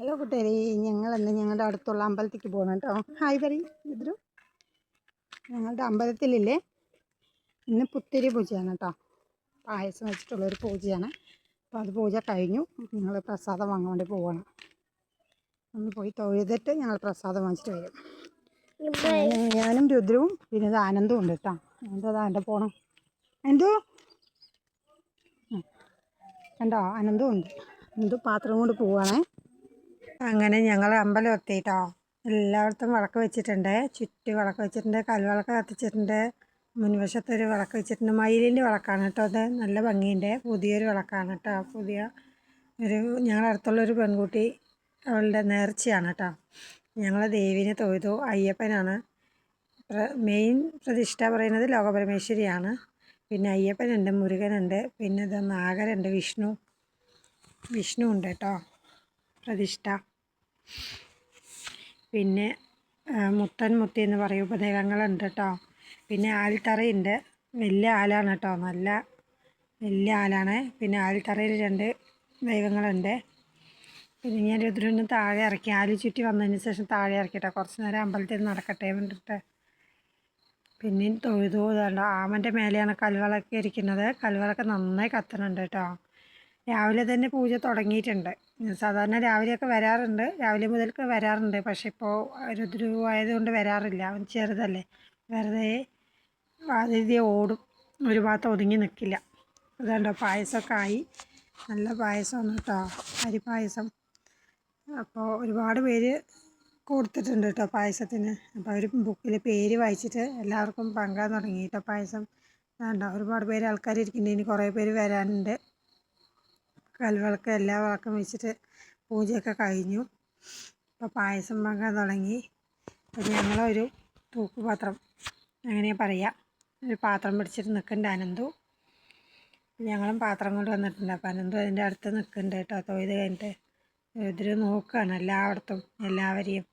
Hello കുട്ടേരി ഞങ്ങൾ ഇന്ന് ഞങ്ങളുടെ അടുത്തുള്ള അമ്പലത്തിലേക്ക് പോകണം കേട്ടോ. ഹായ് പറയും. ഇതൊരു ഞങ്ങളുടെ അമ്പലത്തിലില്ലേ ഇന്ന് പുത്തിരി പൂജയാണ് കേട്ടോ. പായസം വെച്ചിട്ടുള്ളൊരു പൂജയാണ്. അപ്പോൾ അത് പൂജ കഴിഞ്ഞു. ഞങ്ങൾ പ്രസാദം വാങ്ങാൻ വേണ്ടി പോകണം ഒന്ന് പോയി തൊഴുതിട്ട് ഞങ്ങൾ പ്രസാദം വാങ്ങിച്ചിട്ട് വരും. ഞാനും- രുദ്രവും പിന്നെ ആനന്ദവും ഉണ്ട് കേട്ടോ. ആനന്ദം അതാ എന്റെ പോണം. എന്തോ കണ്ടോ? ആനന്ദവും ഉണ്ട്. എന്തോ പാത്രം കൊണ്ട് പോവാണേ. അങ്ങനെ ഞങ്ങൾ അമ്പലം എത്തിയിട്ടോ എല്ലായിടത്തും വിളക്ക് വെച്ചിട്ടുണ്ട്. ചുറ്റി വിളക്ക് വെച്ചിട്ടുണ്ട്. കൽവിളക്ക് കത്തിച്ചിട്ടുണ്ട്. മുൻവശത്തൊരു വിളക്ക് വെച്ചിട്ടുണ്ട്. മയിലിന്റെ വിളക്കാണ് കേട്ടോ അത്. നല്ല ഭംഗിയുണ്ട്. പുതിയൊരു വിളക്കാണ് കേട്ടോ. പുതിയ ഒരു ഞങ്ങളുടെ അടുത്തുള്ളൊരു പെൺകുട്ടി അവളുടെ നേർച്ചയാണ് കേട്ടോ. ഞങ്ങൾ ദേവീനെ തൊഴുതു. അയ്യപ്പനാണ്. മെയിൻ പ്രതിഷ്ഠ പറയുന്നത് ലോകപരമേശ്വരിയാണ്. പിന്നെ അയ്യപ്പനുണ്ട് മുരുകനുണ്ട്. പിന്നെ ഇത് നാഗരുണ്ട് വിഷ്ണു. വിഷ്ണു ഉണ്ട് കേട്ടോ. പ്രതിഷ്ഠ പിന്നെ മുത്തൻ മുത്തി എന്ന് പറയും ഉപദേവങ്ങളുണ്ട് കേട്ടോ പിന്നെ ആൽത്തറയുണ്ട്. വലിയ ആലാണ് കേട്ടോ നല്ല വലിയ ആലാണ്. പിന്നെ ആൽത്തറയിൽ രണ്ട് ദൈവങ്ങളുണ്ട്. പിന്നെ ഞാൻ രുദ്രന് താഴെ ഇറക്കി. ആൽ ചുറ്റി വന്നതിന് ശേഷം താഴെ ഇറക്കിട്ടോ കുറച്ച് നേരം അമ്പലത്തിൽ നടക്കട്ടെ വേണ്ടിട്ട് പിന്നെയും തൊഴുതു ഇതാണ്ടോ ആമന്റെ മേലെയാണ് കൽവിളക്ക് ഇരിക്കുന്നത്. കൽവിളക്ക് നന്നായി കത്തണുണ്ട് കേട്ടോ രാവിലെ തന്നെ പൂജ തുടങ്ങിയിട്ടുണ്ട്. സാധാരണ രാവിലെയൊക്കെ വരാറുണ്ട്. രാവിലെ മുതൽക്ക് വരാറുണ്ട്. പക്ഷേ ഇപ്പോൾ രുദ്രു ആയതുകൊണ്ട് വരാറില്ല. അവൻ ചെറുതല്ലേ. വെറുതെ അതിഥി ഓടും. ഒരു ഭാഗത്ത് ഒതുങ്ങി നിൽക്കില്ല അതുകൊണ്ടോ പായസമൊക്കെ ആയി. നല്ല പായസമാണ് കേട്ടോ. പായസം അപ്പോൾ ഒരുപാട് പേര് കൊടുത്തിട്ടുണ്ട് കേട്ടോ പായസത്തിന്. അപ്പോൾ അവർ ബുക്കിൽ പേര് വായിച്ചിട്ട് എല്ലാവർക്കും പങ്കാൻ തുടങ്ങി കേട്ടോ പായസം. വേണ്ട ഒരുപാട് പേര് ആൾക്കാർ ഇരിക്കുന്നുണ്ട് ഇനി കുറേ പേര് വരാനുണ്ട്. കൽവിളക്ക് എല്ലാ വിളക്കും വെച്ചിട്ട് പൂജയൊക്കെ കഴിഞ്ഞു. അപ്പോൾ പായസം വാങ്ങാൻ തുടങ്ങി. അപ്പോൾ ഞങ്ങളൊരു തൂക്കുപാത്രം അങ്ങനെ പറയുക ഒരു പാത്രം പിടിച്ചിട്ട് നിൽക്കുന്നുണ്ട് അനന്തു. ഞങ്ങളും പാത്രം കൊണ്ട് വന്നിട്ടുണ്ട്. അപ്പോൾ അനന്തു അതിന്റെ അടുത്ത് നിൽക്കുന്നുണ്ട് കേട്ടോ. തൊയ്ത് കഴിഞ്ഞിട്ട് ഇതിൽ നോക്കുകയാണ് എല്ലായിടത്തും എല്ലാവരെയും.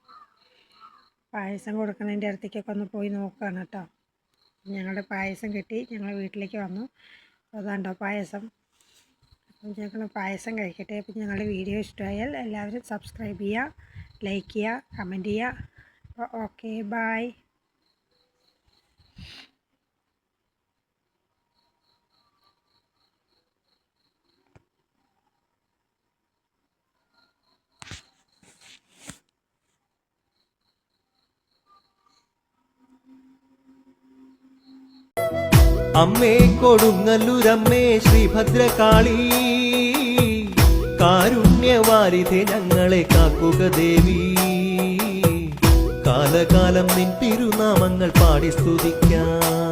പായസം കൊടുക്കുന്നതിന്റെ അടുത്തേക്കൊക്കെ ഒന്ന് പോയി നോക്കുകയാണ് കേട്ടോ. ഞങ്ങളുടെ പായസം കിട്ടി. ഞങ്ങൾ വീട്ടിലേക്ക് വന്നു. അതാണ്ടോ പായസം? ഞങ്ങൾ പായസം കഴിക്കട്ടെ. അപ്പം ഞങ്ങളുടെ വീഡിയോ ഇഷ്ടമായാൽ എല്ലാവരും സബ്സ്ക്രൈബ് ചെയ്യുക ലൈക്ക് ചെയ്യുക കമന്റ് ചെയ്യുക. അപ്പോൾ ഓക്കെ ബായ് അമ്മേ കൊടുങ്ങല്ലൂരമ്മേ ശ്രീഭദ്രകാളി. കാരുണ്യവാരിധെ ഞങ്ങളെ കാക്കുക ദേവി. കാലകാലം നിൻ തിരുനാമങ്ങൾ പാടി സ്തുതിക്കാൻ